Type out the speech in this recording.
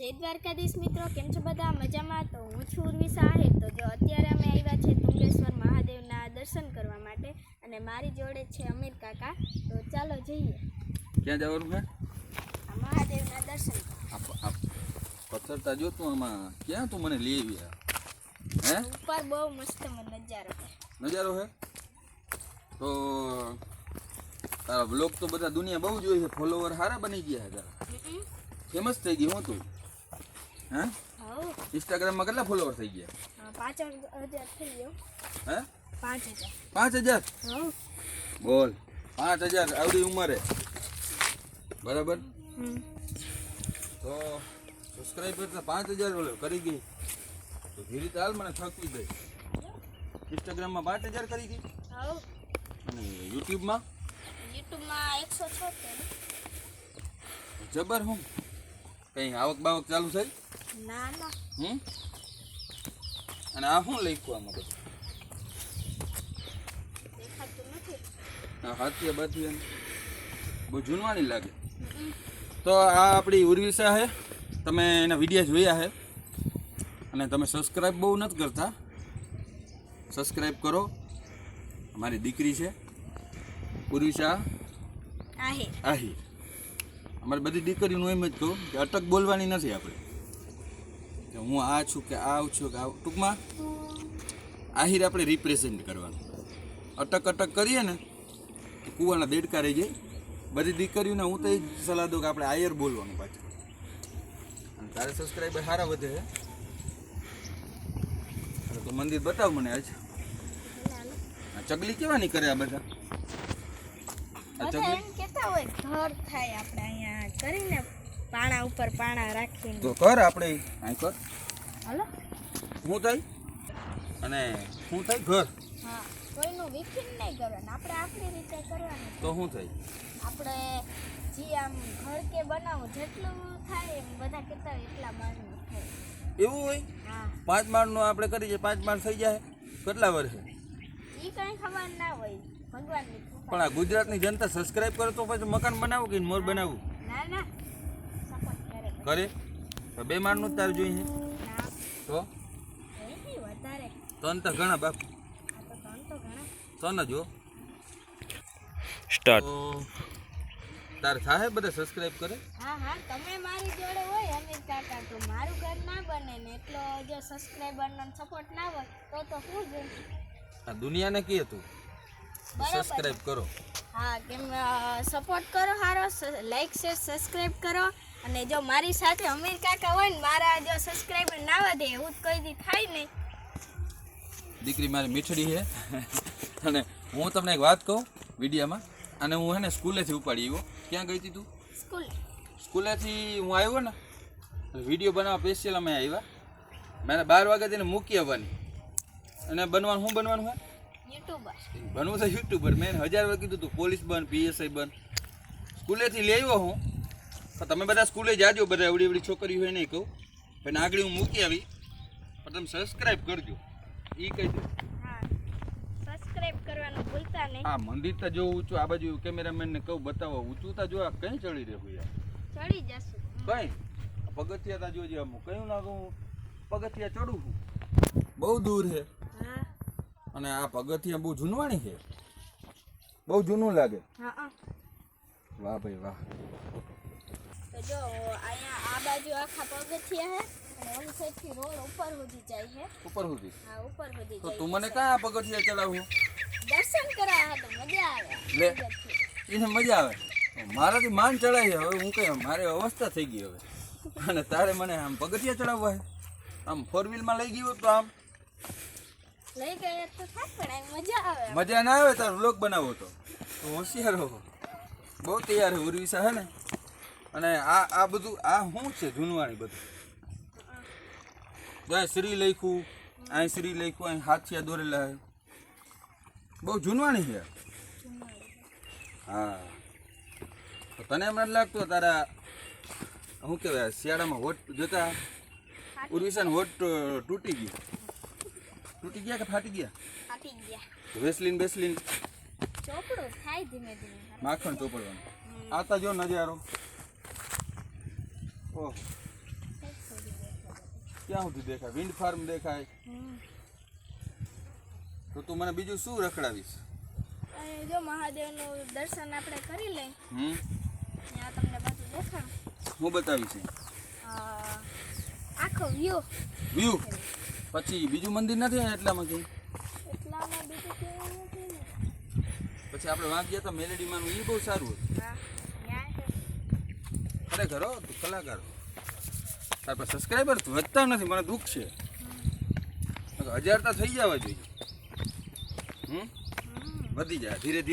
જય દ્વારકાધીશ મિત્રો કેમ છો બધા? મજામાં? તો હું છું ઉર્વી સાહેબ તો જો અત્યારે અમે આવ્યા છે તુંગેશ્વર મહાદેવના દર્શન કરવા માટે અને મારી જોડે છે અમીર કાકા. તો ચાલો જઈએ. ક્યાં જવાનું છે? મહાદેવના દર્શન પથ્થરતા જો તું આમાં. ક્યાં તું મને લઈ આવ્યા? હે? ઉપર બહુ મસ્ત નજારો છે. નજારો હે? તો તારા બ્લોગ તો બધા દુનિયા બહુ જોઈ છે. ફોલોવર સારા બની ગયા હતા તારા. ફેમસ થઈ ગઈ હું તું. હે હવ ઇન્સ્ટાગ્રામમાં કેટલા ફોલોવર થઈ ગયા હા, પાંચ હજાર થઈ ગયો હે પાંચ હજાર પાંચ હજાર હવ બોલ પાંચ હજાર આવડી ઉંમરે બરાબર હમ. તો સબસ્ક્રાઈબર તો પાંચ હજાર ઓલો કરી ગઈ તો ધીરે હાલ મને થકવી દે ઇન્સ્ટાગ્રામમાં પાંચ હજાર કરી ગઈ હવ અને યુટ્યુબમાં યુટ્યુબમાં એકસો છોતેર જબર હું કઈ આવક બાવક ચાલુ થઈ ના ના હમ? અને આ શું લખ્યું આમાં બધું? હાથી નથી. આ હાથીયા બાથીયા બહુ જૂનવાણી લાગે. તો આ આપણી ઉર્વિશા છે તમે એના વિડીયા જોયા છે અને તમે સબસ્ક્રાઈબ બહુ નથી કરતા. સબસ્ક્રાઈબ કરો. અમારી દીકરી છે. ઉર્વિશા આહિર. અમારી બધી દીકરીનું એમ જ કહું કે અટક બોલવાની નથી આપણે. કે હું આ છું કે આવ છું કે આ ટૂંકમાં આહિર આપણે રિપ્રેઝેન્ટ કરવાનું. અટક અટક કરીએ ને કૂવાના દેડકા રહી જાય. બધી દીકરીઓને હું તો એ સલાહ દઉં કે આપણે આયર બોલવાનું પાછું. અને તારે સબસ્ક્રાઈબર સારા વધે તો મંદિર બતાવ મને આજ. આ ચગલી કેવાની કરે આ બધા? આ ચગલી? કેતા હોય ઘર થાય આપણે અહીંયા. કરીને પાણા ઉપર પાણા રાખીને. તો કર આપણે આઈ કર. હાલો? હું થઈ? અને હું થઈ ઘર? હા કોઈનું વિખીન નહીં કરવાનું આપણે આપણી રીતે કરવાનું. તો શું થાય આપણે જે આમ ઘર કે બનાવું જેટલું થાય એમ બધા હોય એટલા માળનું થાય. એવું હોય? હા. પાંચ માળનું આપણે કરીએ પાંચ માળ થઈ જાય. કેટલા વર્ષે? એ કંઈ ખબર ના હોય ભગવાનની પણ આ ગુજરાતની જનતા સબસ્ક્રાઇબ કરો તો પછી મકાન બનાવું કે મોર બનાવું? ના ના. કરે તો બે માળનું જ તારું જોઈએ તો? તન તો ઘણા બાપ. આ તો ત્રણ તો ઘણા જો સ્ટાર્ટ. તાર તારે થાય બધા સબસ્ક્રાઇબ કરે? હા હા તમે મારી જોડે હોય અને કાકા તો મારું ઘર ના બને ને એટલો જો સબસ્ક્રાઇબર નો સપોર્ટ ના હોય તો તો શું જ આ દુનિયાને કહે હતું સબસ્ક્રાઇબ કરો. હા કેમ સપોર્ટ કરો હારો લાઈક શેર સબસ્ક્રાઇબ કરો. અને જો મારી સાથે અમીર કાકા હોય ને મારા જો સબસ્ક્રાઈબર ના વધે એવું કોઈ દી થાય નહીં દીકરી મારી મીઠડી છે. અને હું તમને એક વાત કહું વિડીયામાં અને હું હેને સ્કૂલેથી ઉપાડી આવ્યો. ક્યાં ગઈ હતી તું? સ્કૂલ. સ્કૂલેથી હું આવ્યો ને વીડિયો બનાવવા સ્પેશિયલ અમે આવ્યા. મેં બાર વાગે તેને મૂકી આવવાની. અને બનવાનું શું બનવાનું હોય યુટ્યુબર બનવું તો યુટ્યુબર મેં હજાર વાર કીધું તું પોલીસ બન પીએસઆઈ બન. સ્કૂલેથી લેવો હું. તમે બધા સ્કૂલે જાજો બધા એવડી એવડી છોકરી હોય નહીં કહું. પણ આગળ હું મૂકી આવી પણ તમે સબસ્ક્રાઈબ કરજો. એ કહી દો હા સબસ્ક્રાઈબ કરવાનું ભૂલતા નહીં. આ મંદિર તો જો ઊંચું આ બાજુ કેમેરામેનને કહું બતાવો. ઊંચું તો જો આ કઈ ચડી રહ્યું યાર. ચડી જશું. કઈ? પગથિયા તા જોજે અમુક. કયું લાગું પગથિયા ચડું છું. બહુ દૂર છે અને આ પગથિયા બહુ જૂનવાણી છે બહુ જૂનું લાગે. હા હા. વાહ ભાઈ વાહ. જો અહીંયા આ બાજુ આખા પગથિયા અને હું સાઈડથી રોડ ઉપર સુધી જાય હે. ઉપર સુધી? હા ઉપર સુધી તો તું મને ક્યાં પગથિયા ચડાવું દર્શન કરવા હા તો મજા આવે. લે. એને મજા આવે. મારાથી માન ચડાય છે. હવે હું કઈ મારે અવસ્થા થઈ ગઈ હવે. અને તારે મને આમ પગથિયા ચડાવવા આમ ફોર વ્હીલમાં લઈ ગયું તો આમ? લઈ ગયા તો થાય પણ મજા આવે. મજા ના આવે તાર વ્લોગ બનાવો તો. તું હોશિયાર હો. બહુ તૈયાર હે ઉર્વિશા હે ને? અને આ આ બધું આ શું છે જૂનવાણી બધું? જાય શ્રી લખ્યું અહીં શ્રી લખ્યું અહીં હાથિયા દોરેલા હે બહુ જૂનવાણી છે? હા. તો તને એમ નથી લાગતું તારા શું કહેવાય શિયાળામાં હોટ જોતા? ઉર્વિશાને હોટ તૂટી ગયું. તૂટી ગયા કે ફાટી ગયા? ફાટી ગયા. વેસલીન બેસલીન. ચોપડો થાય ધીમે ધીમે. માખણ ચોપડવાનું. આ તો જો નજારો. ક્યાં સુધી દેખાય? વિન્ડ ફાર્મ દેખાય? તો તું મને બીજું શું રખડાવીશ? અને જો મહાદેવનું દર્શન આપણે કરી લઈ હમ? ત્યાં તમને બધું દેખાડ હું બતાવીશ આખો વ્યૂ વ્યૂ પછી બીજું મંદિર નથી એટલા એટલામાંથી એટલામાં બીજું કેવું નથી પછી આપણે વાંક ગયા હતા મેલેડીમાંનું એ બહુ સારું હતું. હો તું કલાકાર તાર પાસે સબસ્ક્રાઈબર વધતા નથી, મને દુઃખ છે. હજાર તો થઈ જવા જોઈએ હમ. વધી જાય, ધીરે ધીરે.